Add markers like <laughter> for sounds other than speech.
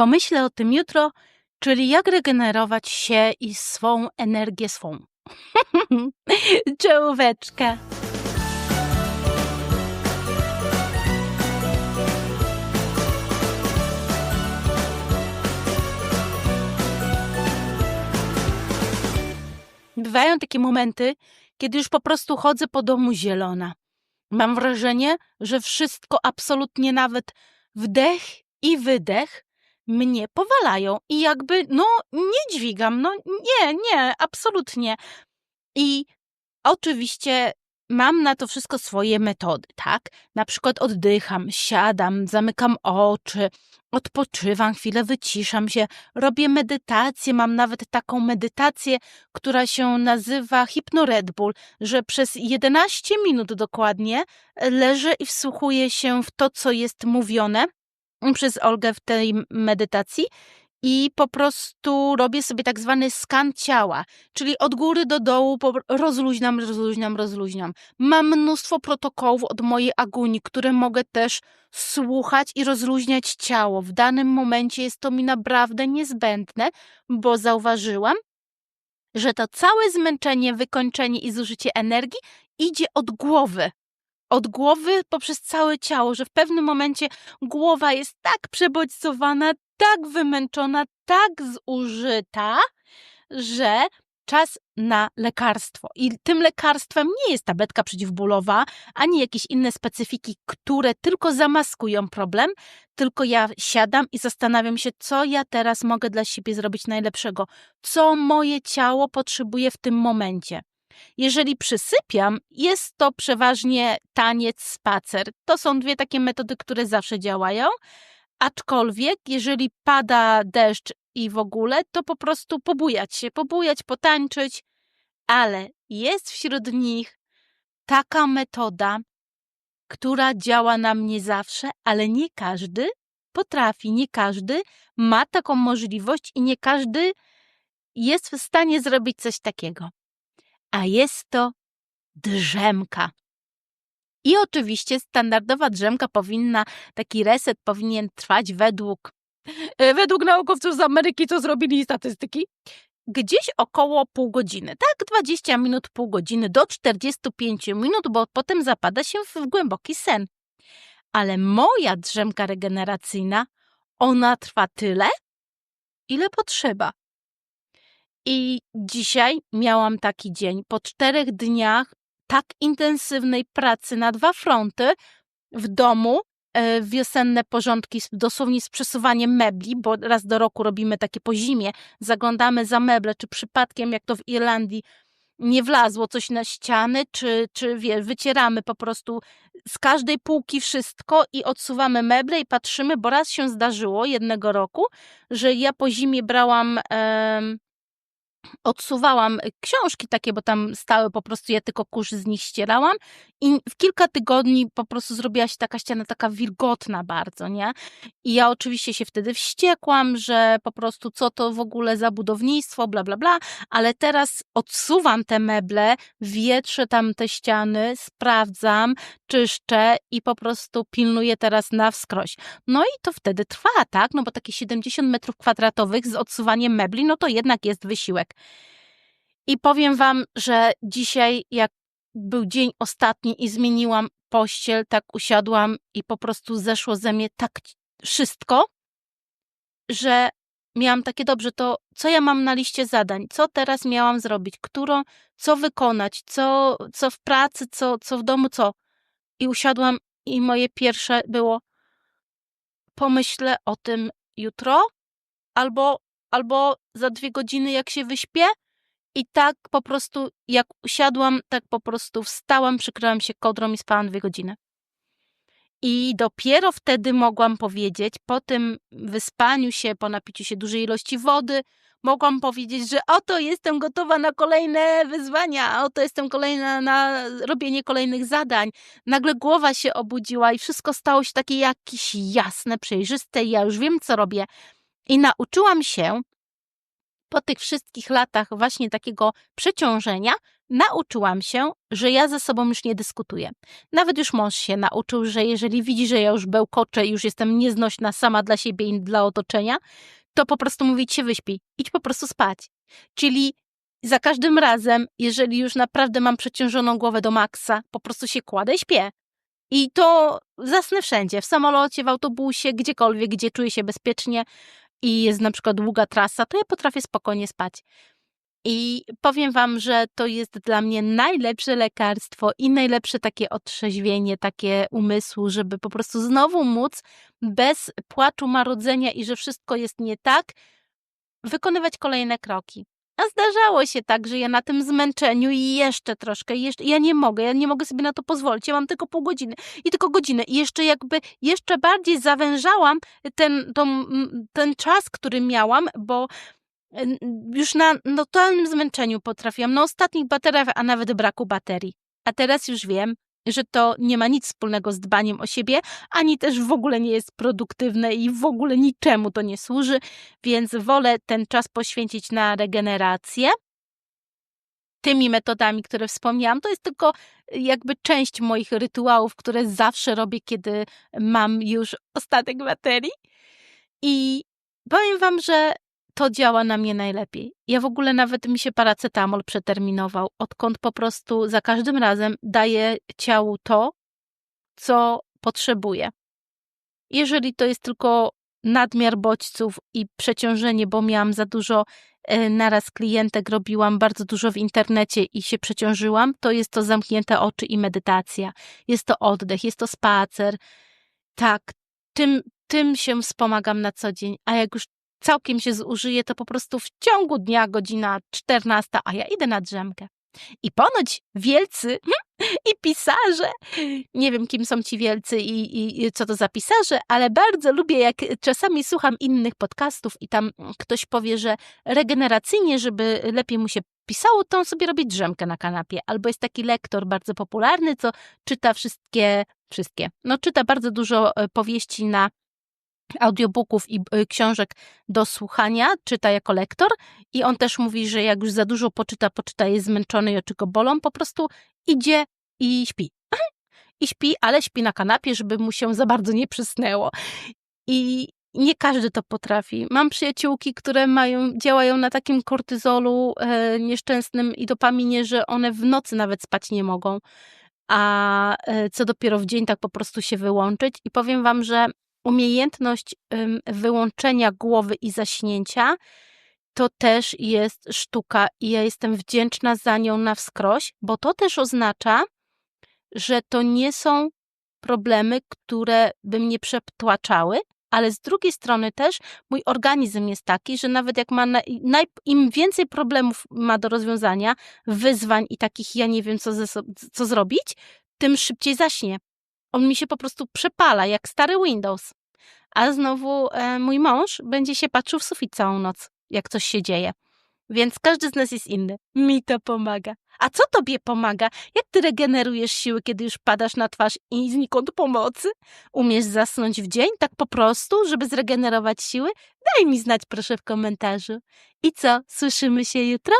Pomyślę o tym jutro, czyli jak regenerować się i swą energię swą. <laughs> Czołóweczka. Bywają takie momenty, kiedy już po prostu chodzę po domu zielona. Mam wrażenie, że wszystko, absolutnie nawet wdech i wydech mnie powalają i jakby, no, nie dźwigam, no nie, nie, absolutnie. I oczywiście mam na to wszystko swoje metody, tak? Na przykład oddycham, siadam, zamykam oczy, odpoczywam chwilę, wyciszam się, robię medytację, mam nawet taką medytację, która się nazywa Hypno Red Bull, że przez 11 minut dokładnie leżę i wsłuchuję się w to, co jest mówione przez Olgę w tej medytacji i po prostu robię sobie tak zwany skan ciała, czyli od góry do dołu rozluźniam, rozluźniam, rozluźniam. Mam mnóstwo protokołów od mojej aguni, które mogę też słuchać i rozluźniać ciało. W danym momencie jest to mi naprawdę niezbędne, bo zauważyłam, że to całe zmęczenie, wykończenie i zużycie energii idzie od głowy od głowy poprzez całe ciało, że w pewnym momencie głowa jest tak przebodźcowana, tak wymęczona, tak zużyta, że czas na lekarstwo. I tym lekarstwem nie jest tabletka przeciwbólowa, ani jakieś inne specyfiki, które tylko zamaskują problem, tylko ja siadam i zastanawiam się, co ja teraz mogę dla siebie zrobić najlepszego, co moje ciało potrzebuje w tym momencie. Jeżeli przysypiam, jest to przeważnie taniec, spacer. To są dwie takie metody, które zawsze działają. Aczkolwiek, jeżeli pada deszcz i w ogóle, to po prostu pobujać się, pobujać, potańczyć, ale jest wśród nich taka metoda, która działa na mnie zawsze, ale nie każdy potrafi, nie każdy ma taką możliwość i nie każdy jest w stanie zrobić coś takiego a jest to drzemka. I oczywiście standardowa drzemka powinna, taki reset powinien trwać według, e, według naukowców z Ameryki, co zrobili statystyki, gdzieś około pół godziny, tak? 20 minut, pół godziny do 45 minut, bo potem zapada się w głęboki sen. Ale moja drzemka regeneracyjna, ona trwa tyle, ile potrzeba. I dzisiaj miałam taki dzień. Po czterech dniach tak intensywnej pracy na dwa fronty w domu, e, wiosenne porządki, dosłownie z przesuwaniem mebli, bo raz do roku robimy takie po zimie, zaglądamy za meble, czy przypadkiem, jak to w Irlandii, nie wlazło coś na ściany, czy, czy wie, wycieramy po prostu z każdej półki wszystko i odsuwamy meble i patrzymy, bo raz się zdarzyło jednego roku, że ja po zimie brałam odsuwałam książki takie, bo tam stały po prostu, ja tylko kurz z nich ścierałam i w kilka tygodni po prostu zrobiła się taka ściana taka wilgotna bardzo, nie? I ja oczywiście się wtedy wściekłam, że po prostu co to w ogóle za budownictwo, bla, bla, bla, ale teraz odsuwam te meble, wietrzę tam te ściany, sprawdzam, czyszczę i po prostu pilnuję teraz na wskroś. No i to wtedy trwa, tak? No bo takie 70 metrów kwadratowych z odsuwaniem mebli, no to jednak jest wysiłek. I powiem wam, że dzisiaj, jak był dzień ostatni i zmieniłam pościel, tak usiadłam i po prostu zeszło ze mnie tak wszystko, że miałam takie dobrze, to co ja mam na liście zadań, co teraz miałam zrobić, którą, co wykonać, co, co w pracy, co, co w domu, co. I usiadłam i moje pierwsze było pomyślę o tym jutro albo albo za dwie godziny, jak się wyśpię. I tak po prostu, jak usiadłam, tak po prostu wstałam, przykryłam się kodrą i spałam dwie godziny. I dopiero wtedy mogłam powiedzieć, po tym wyspaniu się, po napiciu się dużej ilości wody, mogłam powiedzieć, że oto jestem gotowa na kolejne wyzwania, oto jestem kolejna na robienie kolejnych zadań. Nagle głowa się obudziła i wszystko stało się takie jakieś jasne, przejrzyste. Ja już wiem, co robię. I nauczyłam się po tych wszystkich latach właśnie takiego przeciążenia nauczyłam się, że ja ze sobą już nie dyskutuję. Nawet już mąż się nauczył, że jeżeli widzi, że ja już bełkoczę i już jestem nieznośna sama dla siebie i dla otoczenia, to po prostu mówi ci się wyśpi, idź po prostu spać. Czyli za każdym razem, jeżeli już naprawdę mam przeciążoną głowę do maksa, po prostu się kładę i śpię. I to zasnę wszędzie, w samolocie, w autobusie, gdziekolwiek, gdzie czuję się bezpiecznie i jest na przykład długa trasa, to ja potrafię spokojnie spać. I powiem wam, że to jest dla mnie najlepsze lekarstwo i najlepsze takie otrzeźwienie, takie umysłu, żeby po prostu znowu móc bez płaczu marudzenia i że wszystko jest nie tak, wykonywać kolejne kroki. A zdarzało się tak, że ja na tym zmęczeniu i jeszcze troszkę, jeszcze, ja nie mogę, ja nie mogę sobie na to pozwolić, ja mam tylko pół godziny i tylko godzinę i jeszcze jakby, jeszcze bardziej zawężałam ten, tą, ten czas, który miałam, bo już na totalnym zmęczeniu potrafiłam, na ostatnich bateriach, a nawet braku baterii. A teraz już wiem, że to nie ma nic wspólnego z dbaniem o siebie, ani też w ogóle nie jest produktywne i w ogóle niczemu to nie służy, więc wolę ten czas poświęcić na regenerację. Tymi metodami, które wspomniałam, to jest tylko jakby część moich rytuałów, które zawsze robię, kiedy mam już ostatek baterii. I powiem Wam, że to działa na mnie najlepiej. Ja w ogóle nawet mi się paracetamol przeterminował, odkąd po prostu za każdym razem daję ciału to, co potrzebuje. Jeżeli to jest tylko nadmiar bodźców i przeciążenie, bo miałam za dużo e, naraz klientek, robiłam bardzo dużo w internecie i się przeciążyłam, to jest to zamknięte oczy i medytacja. Jest to oddech, jest to spacer. Tak, tym, tym się wspomagam na co dzień. A jak już całkiem się zużyje, to po prostu w ciągu dnia godzina 14, a ja idę na drzemkę. I ponoć wielcy <laughs> i pisarze, nie wiem kim są ci wielcy i, i, i, co to za pisarze, ale bardzo lubię, jak czasami słucham innych podcastów i tam ktoś powie, że regeneracyjnie, żeby lepiej mu się pisało, to on sobie robi drzemkę na kanapie. Albo jest taki lektor bardzo popularny, co czyta wszystkie, wszystkie, no czyta bardzo dużo e, powieści na audiobooków i y, książek do słuchania, czyta jako lektor i on też mówi, że jak już za dużo poczyta, poczyta, jest zmęczony i oczy go bolą, po prostu idzie i śpi. I śpi, ale śpi na kanapie, żeby mu się za bardzo nie przysnęło. I nie każdy to potrafi. Mam przyjaciółki, które mają, działają na takim kortyzolu e, nieszczęsnym i dopaminie, że one w nocy nawet spać nie mogą. A e, co dopiero w dzień tak po prostu się wyłączyć. I powiem wam, że umiejętność wyłączenia głowy i zaśnięcia to też jest sztuka i ja jestem wdzięczna za nią na wskroś, bo to też oznacza, że to nie są problemy, które by mnie przeptłaczały, ale z drugiej strony też mój organizm jest taki, że nawet jak ma na, naj, im więcej problemów ma do rozwiązania, wyzwań i takich ja nie wiem co, ze, co zrobić, tym szybciej zaśnie. On mi się po prostu przepala, jak stary Windows. A znowu e, mój mąż będzie się patrzył w sufit całą noc, jak coś się dzieje. Więc każdy z nas jest inny. Mi to pomaga. A co tobie pomaga? Jak ty regenerujesz siły, kiedy już padasz na twarz i znikąd pomocy? Umiesz zasnąć w dzień, tak po prostu, żeby zregenerować siły? Daj mi znać proszę w komentarzu. I co, słyszymy się jutro?